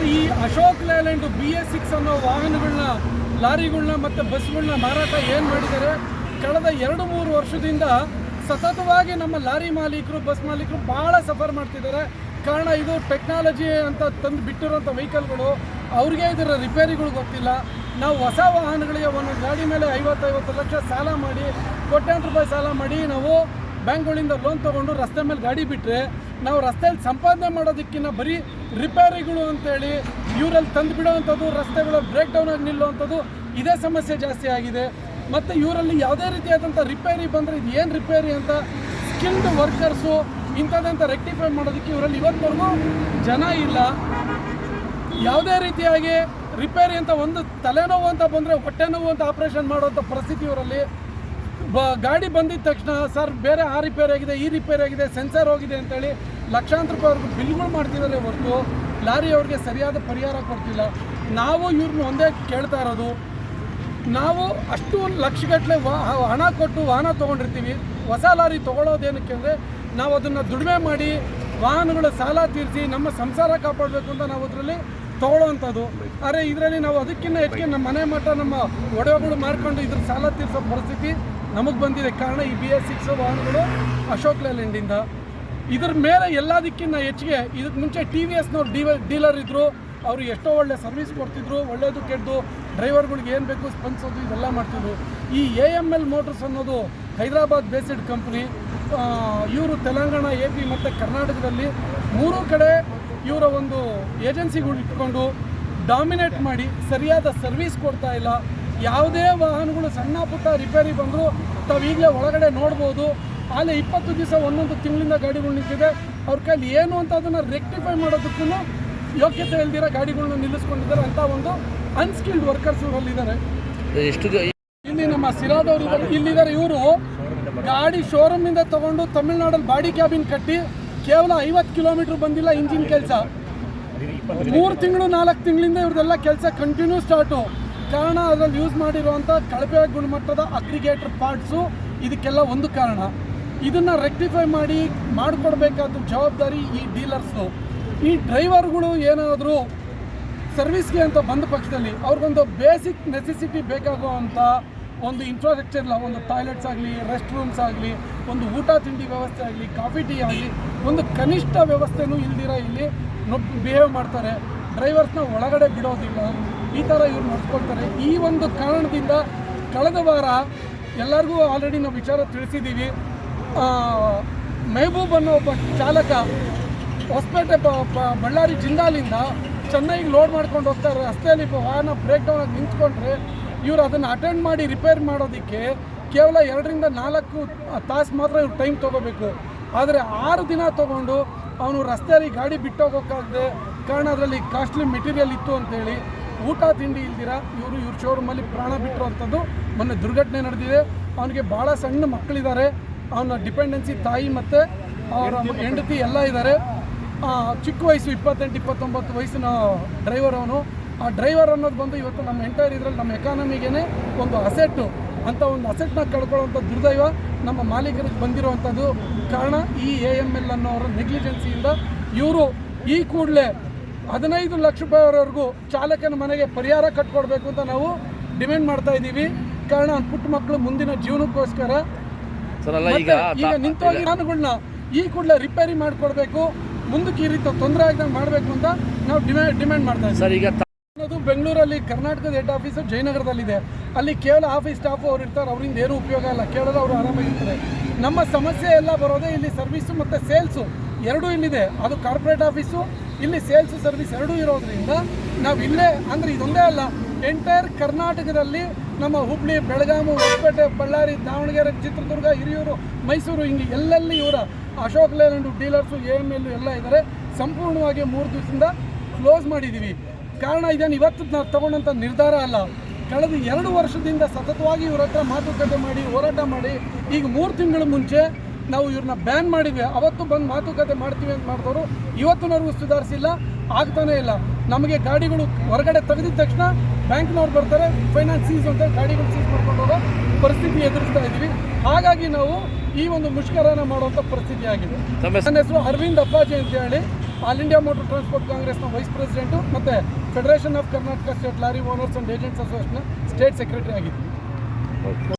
Layland B S six ಅನ್ನೋ ವಾಹನಗಳನ್ನ ಲಾರಿಗಳನ್ನ ಮತ್ತು ಬಸ್ಗಳನ್ನ ಮಾರಾಟ ಏನು ಮಾಡಿದ್ದಾರೆ? ಕಳೆದ ಎರಡು ಮೂರು ವರ್ಷದಿಂದ ಸತತವಾಗಿ ನಮ್ಮ ಲಾರಿ ಮಾಲೀಕರು, ಬಸ್ ಮಾಲೀಕರು ಭಾಳ ಸಫರ್ ಮಾಡ್ತಿದ್ದಾರೆ. ಕಾರಣ ಇದು ಟೆಕ್ನಾಲಜಿ ಅಂತ ತಂದು ಬಿಟ್ಟಿರೋಂಥ ವೆಹಿಕಲ್ಗಳು. ಅವ್ರಿಗೆ ಇದರ ರಿಪೇರಿಗಳು ಗೊತ್ತಿಲ್ಲ. ನಾವು ಹೊಸ ವಾಹನಗಳಿಗೆ ಒಂದು ಗಾಡಿ ಮೇಲೆ ಐವತ್ತೈವತ್ತು ಲಕ್ಷ ಸಾಲ ಮಾಡಿ, ಕೋಟ್ಯಾಂತರ ರೂಪಾಯಿ ಸಾಲ ಮಾಡಿ ನಾವು ಬ್ಯಾಂಕ್ಗಳಿಂದ ಲೋನ್ ತೊಗೊಂಡು ರಸ್ತೆ ಮೇಲೆ ಗಾಡಿ ಬಿಟ್ಟರೆ ನಾವು ರಸ್ತೆಯಲ್ಲಿ ಸಂಪಾದನೆ ಮಾಡೋದಕ್ಕಿಂತ ಬರೀ ರಿಪೇರಿಗಳು ಅಂತೇಳಿ ಇವರಲ್ಲಿ ತಂದು ಬಿಡೋವಂಥದ್ದು, ರಸ್ತೆಗಳು ಬ್ರೇಕ್ ಡೌನ್ ಆಗಿ ನಿಲ್ಲುವಂಥದ್ದು ಇದೇ ಸಮಸ್ಯೆ ಜಾಸ್ತಿ ಆಗಿದೆ. ಮತ್ತು ಇವರಲ್ಲಿ ಯಾವುದೇ ರೀತಿಯಾದಂಥ ರಿಪೇರಿ ಬಂದರೆ ಇದು ಏನು ರಿಪೇರಿ ಅಂತ ಸ್ಕಿಲ್ಡ್ ವರ್ಕರ್ಸು ಇಂಥದ್ದಂಥ ರೆಕ್ಟಿಫೈ ಮಾಡೋದಕ್ಕೆ ಇವರಲ್ಲಿ ಇವತ್ತವರೆಗೂ ಜನ ಇಲ್ಲ. ಯಾವುದೇ ರೀತಿಯಾಗಿ ರಿಪೇರಿ ಅಂತ ಒಂದು ತಲೆನೋವು ಅಂತ ಬಂದರೆ ಹೊಟ್ಟೆ ನೋವು ಅಂತ ಆಪ್ರೇಷನ್ ಮಾಡುವಂಥ ಪರಿಸ್ಥಿತಿ ಇವರಲ್ಲಿ. ಬ, ಗಾಡಿ ಬಂದಿದ ತಕ್ಷಣ, ಸರ್, ಬೇರೆ ಆ ರಿಪೇರಿ ಆಗಿದೆ, ಈ ರಿಪೇರಿ ಆಗಿದೆ ಸೆನ್ಸರ್ ಹೋಗಿದೆ ಅಂತೇಳಿ ಲಕ್ಷಾಂತರ ರೂಪಾಯಿವರೆಗೂ ಬಿಲ್ಗಳು ಮಾಡ್ತಿದ್ದಾರೆ ಹೊರತು ಲಾರಿ ಅವ್ರಿಗೆ ಸರಿಯಾದ ಪರಿಹಾರ ಕೊಡ್ತಿಲ್ಲ. ನಾವು ಇವ್ರನ್ನ ಒಂದೇ ಕೇಳ್ತಾ ಇರೋದು, ನಾವು ಅಷ್ಟು ಲಕ್ಷಗಟ್ಟಲೆ ವಾ, ಹಣ ಕೊಟ್ಟು ವಾಹನ ತೊಗೊಂಡಿರ್ತೀವಿ. ಹೊಸ ಲಾರಿ ತೊಗೊಳೋದೇನಕ್ಕೆ ಅಂದರೆ ನಾವು ಅದನ್ನು ದುಡಿಮೆ ಮಾಡಿ ವಾಹನಗಳ ಸಾಲ ತೀರಿಸಿ ನಮ್ಮ ಸಂಸಾರ ಕಾಪಾಡಬೇಕು ಅಂತ ನಾವು ಅದರಲ್ಲಿ ತೊಗೊಳ್ಳೋವಂಥದ್ದು ಆದರೆ ಇದರಲ್ಲಿ ನಾವು ಅದಕ್ಕಿಂತ ಹೆಚ್ಚಿಗೆ ನಮ್ಮ ಮನೆ ಮಠ, ನಮ್ಮ ಒಡವೆಗಳು ಮಾರ್ಕೊಂಡು ಇದ್ರ ಸಾಲ ತೀರಿಸೋ ಪರಿಸ್ಥಿತಿ ನಮಗೆ ಬಂದಿದೆ. ಕಾರಣ ಈ ಬಿ ಎಸ್ ಸಿಕ್ಸ್ ವಾಹನಗಳು ಅಶೋಕ್ ಲೇಲ್ಯಾಂಡಿಂದ ಇದ್ರ ಮೇಲೆ ಎಲ್ಲದಕ್ಕಿಂತ ಹೆಚ್ಚಿಗೆ ಇದಕ್ಕೆ ಮುಂಚೆ ಟಿ ವಿ ಎಸ್ನವ್ರು ಡಿ, ಡೀಲರ್ ಇದ್ದರು ಅವರು ಎಷ್ಟೋ ಒಳ್ಳೆ ಸರ್ವಿಸ್ ಕೊಡ್ತಿದ್ರು ಒಳ್ಳೆಯದು ಕೆಡ್ದು, ಡ್ರೈವರ್ಗಳಿಗೆ ಏನು ಬೇಕು ಸ್ಪಂದಿಸೋದು, ಇದೆಲ್ಲ ಮಾಡ್ತಿದ್ರು. ಈ ಎ ಎಂ ಎಲ್ ಮೋಟರ್ಸ್ ಅನ್ನೋದು ಹೈದರಾಬಾದ್ ಬೇಸ್ಡ್ ಕಂಪ್ನಿ ಇವರು ತೆಲಂಗಾಣ ಎ ಪಿ ಮತ್ತು ಕರ್ನಾಟಕದಲ್ಲಿ ಮೂರೂ ಕಡೆ ಇವರ ಒಂದು ಏಜೆನ್ಸಿಗಳು ಇಟ್ಕೊಂಡು ಡಾಮಿನೇಟ್ ಮಾಡಿ ಸರಿಯಾದ ಸರ್ವಿಸ್ ಕೊಡ್ತಾ ಇಲ್ಲ. ಯಾವುದೇ ವಾಹನಗಳು ಸಣ್ಣ ಪುಟ್ಟ ರಿಪೇರಿ ಬಂದರೂ ತಾವು ಈಗಲೇ ಒಳಗಡೆ ನೋಡ್ಬೋದು. ಅಲ್ಲಿ ಇಪ್ಪತ್ತು ದಿವಸ ಒಂದೊಂದು ತಿಂಗಳಿಂದ ಗಾಡಿಗಳು ನಿಂತಿದೆ. ಅವ್ರ ಕೈಲಿ ಏನು ಅಂತ ಅದನ್ನು ರೆಕ್ಟಿಫೈ ಮಾಡೋದಕ್ಕೂ ಯೋಗ್ಯತೆ ಇಲ್ದಿರ ಗಾಡಿಗಳನ್ನ ನಿಲ್ಲಿಸ್ಕೊಂಡಿದ್ದಾರೆ. ಅಂತ ಒಂದು ಅನ್ಸ್ಕಿಲ್ಡ್ ವರ್ಕರ್ಸ್ ಇದ್ದಾರೆ ಎಷ್ಟು ಇಲ್ಲಿ ನಮ್ಮ ಸಿರಾದವರು ಇದ್ದಾರೆ ಇಲ್ಲಿದ್ದಾರೆ ಇವರು. ಗಾಡಿ ಶೋರೂಮಿಂದ ತಗೊಂಡು ತಮಿಳುನಾಡಲ್ಲಿ ಬಾಡಿ ಕ್ಯಾಬಿನ್ ಕಟ್ಟಿ ಕೇವಲ ಐವತ್ತು ಕಿಲೋಮೀಟರ್ ಬಂದಿಲ್ಲ ಇಂಜಿನ್ ಕೆಲಸ. ಮೂರು ತಿಂಗಳು ನಾಲ್ಕು ತಿಂಗಳಿಂದ ಇವ್ರದ್ದೆಲ್ಲ ಕೆಲಸ ಕಂಟಿನ್ಯೂ ಸ್ಟಾರ್ಟು ಕಾರಣ ಅದರಲ್ಲಿ ಯೂಸ್ ಮಾಡಿರುವಂಥ ಕಳಪೆ ಗುಣಮಟ್ಟದ ಅಗ್ರಿಗೇಟರ್ ಪಾರ್ಟ್ಸು ಇದಕ್ಕೆಲ್ಲ ಒಂದು ಕಾರಣ. ಇದನ್ನು ರೆಕ್ಟಿಫೈ ಮಾಡಿ ಮಾಡಿಕೊಡ್ಬೇಕಾದ ಜವಾಬ್ದಾರಿ ಈ ಡೀಲರ್ಸ್ದು. ಈ ಡ್ರೈವರ್ಗಳು ಏನಾದರೂ ಸರ್ವಿಸ್ಗೆ ಅಂತ ಬಂದ ಪಕ್ಷದಲ್ಲಿ ಅವ್ರಿಗೊಂದು ಬೇಸಿಕ್ ನೆಸೆಸಿಟಿ ಬೇಕಾಗುವಂಥ ಒಂದು ಇನ್ಫ್ರಾಸ್ಟ್ರಕ್ಚರ್ ಇಲ್ಲ ಒಂದು ಟಾಯ್ಲೆಟ್ಸ್ ಆಗಲಿ ರೆಸ್ಟ್ ರೂಮ್ಸ್ ಆಗಲಿ, ಒಂದು ಊಟ ತಿಂಡಿ ವ್ಯವಸ್ಥೆ ಆಗಲಿ ಕಾಫಿ ಟೀ ಆಗಲಿ, ಒಂದು ಕನಿಷ್ಠ ವ್ಯವಸ್ಥೆನೂ ಇಲ್ದಿರ ಇಲ್ಲಿ ಬಿಹೇವ್ ಮಾಡ್ತಾರೆ. ಡ್ರೈವರ್ಸ್ನ ಒಳಗಡೆ ಬಿಡೋದಿಲ್ಲ. ಈ ಥರ ಇವ್ರು ನಡ್ಕೊಳ್ತಾರೆ ಈ ಒಂದು ಕಾರಣದಿಂದ ಕಳೆದ ವಾರ ಎಲ್ಲರಿಗೂ ಆಲ್ರೆಡಿ ನಾವು ವಿಚಾರ ತಿಳಿಸಿದ್ದೀವಿ ಮೆಹಬೂಬ್ ಅನ್ನೋ ಒಬ್ಬ ಚಾಲಕ ಹೊಸಪೇಟೆ ಬಳ್ಳಾರಿ ಜಿಂದಾಲಿಂದ ಚೆನ್ನೈಗೆ ಲೋಡ್ ಮಾಡ್ಕೊಂಡು ಹೋಗ್ತಾರೆ. ರಸ್ತೆಯಲ್ಲಿ ವಾಹನ ಬ್ರೇಕ್ ಡೌನ್ ಆಗಿ ನಿಂತ್ಕೊಂಡ್ರೆ ಇವರು ಅದನ್ನು ಅಟೆಂಡ್ ಮಾಡಿ ರಿಪೇರ್ ಮಾಡೋದಕ್ಕೆ ಕೇವಲ ಎರಡರಿಂದ ನಾಲ್ಕು ತಾಸು ಮಾತ್ರ ಇವ್ರು ಟೈಮ್ ತೊಗೋಬೇಕು. ಆದರೆ ಆರು ದಿನ ತೊಗೊಂಡು ಅವನು ರಸ್ತೆಯಲ್ಲಿ ಗಾಡಿ ಬಿಟ್ಟೋಗೋಕ್ಕಾಗದೆ ಕಾರಣ ಅದರಲ್ಲಿ ಕಾಸ್ಟ್ಲಿ ಮೆಟೀರಿಯಲ್ ಇತ್ತು ಅಂತೇಳಿ ಊಟ, ತಿಂಡಿ ಇಲ್ದಿರ ಇವರು ಇವ್ರ ಶೋರೂಮಲ್ಲಿ ಪ್ರಾಣ ಬಿಟ್ಟಿರುವಂಥದ್ದು ಮೊನ್ನೆ ದುರ್ಘಟನೆ ನಡೆದಿದೆ. ಅವನಿಗೆ ಭಾಳ ಸಣ್ಣ ಮಕ್ಕಳಿದ್ದಾರೆ. ಅವನ ಡಿಪೆಂಡೆನ್ಸಿ ತಾಯಿ ಮತ್ತು ಅವರ ಹೆಂಡತಿ ಎಲ್ಲ ಇದ್ದಾರೆ. ಚಿಕ್ಕ ವಯಸ್ಸು ಇಪ್ಪತ್ತೆಂಟು ಇಪ್ಪತ್ತೊಂಬತ್ತು ವಯಸ್ಸಿನ ಡ್ರೈವರ್ ಅವನು. ಆ ಡ್ರೈವರ್ ಅನ್ನೋದು ಬಂದು ಇವತ್ತು ನಮ್ಮ ಎಂಟೈರ್ ಇದರಲ್ಲಿ ನಮ್ಮ ಎಕಾನಮಿಗೇ ಒಂದು ಅಸೆಟ್ಟು ಅಂತ ಒಂದು ಅಸೆಟ್ನ ಕಳ್ಕೊಳ್ಳೋವಂಥ ದುರ್ದೈವ ನಮ್ಮ ಮಾಲೀಕರಿಗೆ ಬಂದಿರುವಂಥದ್ದು. ಕಾರಣ ಈ ಎ ಎಂ ಎಲ್ ಅನ್ನೋರ ನೆಗ್ಲಿಜೆನ್ಸಿಯಿಂದ ಇವರು ಈ ಕೂಡಲೇ ಹದಿನೈದು ಲಕ್ಷ ರೂಪಾಯಿವರೆಗೂ ಚಾಲಕನ ಮನೆಗೆ ಪರಿಹಾರ ಕಟ್ಕೊಡ್ಬೇಕು ಅಂತ ನಾವು ಡಿಮ್ಯಾಂಡ್ ಮಾಡ್ತಾ ಇದ್ದೀವಿ. ಕಾರಣ ಪುಟ್ಟ ಮಕ್ಕಳು ಮುಂದಿನ ಜೀವನಕ್ಕೋಸ್ಕರ ಸರ್ ಅಲ್ಲ ಈಗ ಮತ್ತೆ ಈಗ ನಿಂತೋಗಿ ಈ ಕೂಡಲೇ ರಿಪೇರಿ ಮಾಡಿಕೊಡ್ಬೇಕು ಮುಂದಕ್ಕೆ ಈ ರೀತಿ ತೊಂದರೆ ಆಗದಂಗೆ ಮಾಡಬೇಕು ಅಂತ ನಾವು ಡಿಮ್ಯಾಂಡ್ ಡಿಮ್ಯಾಂಡ್ ಮಾಡ್ತಾ ಇದ್ದೀವಿ. ಸರ್ ಈಗ ತ- ಅನ್ನೋದು ಬೆಂಗಳೂರಲ್ಲಿ ಕರ್ನಾಟಕದ ಹೆಡ್ ಆಫೀಸ್ ಜಯನಗರದಲ್ಲಿದೆ. ಅಲ್ಲಿ ಕೇವಲ ಆಫೀಸ್ ಸ್ಟಾಫ್ ಅವ್ರು ಇರ್ತಾರೆ ಅವರಿಂದ ಏನೂ ಉಪಯೋಗ ಇಲ್ಲ. ಕೇಳಿದ್ರೆ ಅವರು ಆರಾಮಾಗಿರ್ತಾರೆ ನಮ್ಮ ಸಮಸ್ಯೆ ಎಲ್ಲ ಬರೋದೇ ಇಲ್ಲಿ ಸರ್ವಿಸು ಮತ್ತು ಸೇಲ್ಸು ಎರಡೂ ಇಲ್ಲಿದೆ. ಅದು ಕಾರ್ಪೊರೇಟ್ ಆಫೀಸು ಇಲ್ಲಿ ಸೇಲ್ಸು ಸರ್ವಿಸ್ ಎರಡೂ ಇರೋದ್ರಿಂದ ನಾವು ಇಲ್ಲೇ ಅಂದರೆ ಇದೊಂದೇ ಅಲ್ಲ ಎಂಟೈರ್ ಕರ್ನಾಟಕದಲ್ಲಿ ನಮ್ಮ ಹುಬ್ಳಿ ಬೆಳಗಾವಿ ಹೊಸಪೇಟೆ, ಬಳ್ಳಾರಿ, ದಾವಣಗೆರೆ, ಚಿತ್ರದುರ್ಗ, ಹಿರಿಯೂರು, ಮೈಸೂರು, ಹಿಂಗೆ ಎಲ್ಲೆಲ್ಲಿ ಇವರ Ashok Leyland dealers, A M L ಎಲ್ಲ ಇದ್ದಾರೆ ಸಂಪೂರ್ಣವಾಗಿ ಮೂರು ದಿವಸದಿಂದ ಕ್ಲೋಸ್ ಮಾಡಿದ್ದೀವಿ. ಕಾರಣ ಇದೇನು, ಇವತ್ತು ನಾವು ತಗೊಂಡಂಥ ನಿರ್ಧಾರ ಅಲ್ಲ. ಕಳೆದ ಎರಡು ವರ್ಷದಿಂದ ಸತತವಾಗಿ ಇವ್ರ ಹತ್ರ ಮಾತುಕತೆ ಮಾಡಿ, ಹೋರಾಟ ಮಾಡಿ, ಈಗ ಮೂರು ತಿಂಗಳ ಮುಂಚೆ ನಾವು ಇವ್ರನ್ನ ಬ್ಯಾನ್ ಮಾಡಿದ್ವಿ. ಅವತ್ತು ಬಂದು ಮಾತುಕತೆ ಮಾಡ್ತೀವಿ ಅಂತ ಮಾಡಿದವರು ಇವತ್ತಿನವರೆಗೂ ಸುಧಾರಿಸಿಲ್ಲ, ಆಗ್ತಾನೇ ಇಲ್ಲ. ನಮಗೆ ಗಾಡಿಗಳು ಹೊರಗಡೆ ತೆಗೆದಿದ ತಕ್ಷಣ ಬ್ಯಾಂಕ್ನವ್ರು ಬರ್ತಾರೆ ಫೈನಾನ್ಸ್ ಸೀಸ್ ಅಂತ ಗಾಡಿಗಳು ಸೀಸ್ ಮಾಡ್ಕೊಂಡು ಹೋಗೋ ಪರಿಸ್ಥಿತಿ ಎದುರಿಸ್ತಾ ಇದ್ದೀವಿ. ಹಾಗಾಗಿ ನಾವು ಈ ಒಂದು ಮುಷ್ಕರನ ಮಾಡುವಂಥ ಪರಿಸ್ಥಿತಿ ಆಗಿದೆ? ನನ್ನ ಹೆಸರು ಅರವಿಂದ್ ಅಪ್ಪಾಜಿ ಅಂತ ಹೇಳಿ. ಆಲ್ ಇಂಡಿಯಾ ಮೋಟರ್ ಟ್ರಾನ್ಸ್ಪೋರ್ಟ್ ಕಾಂಗ್ರೆಸ್ನ ವೈಸ್ ಪ್ರೆಸಿಡೆಂಟು ಮತ್ತು federation of Karnataka state lorry owners and agents association state secretary ಆಗಿದ್ದೀನಿ.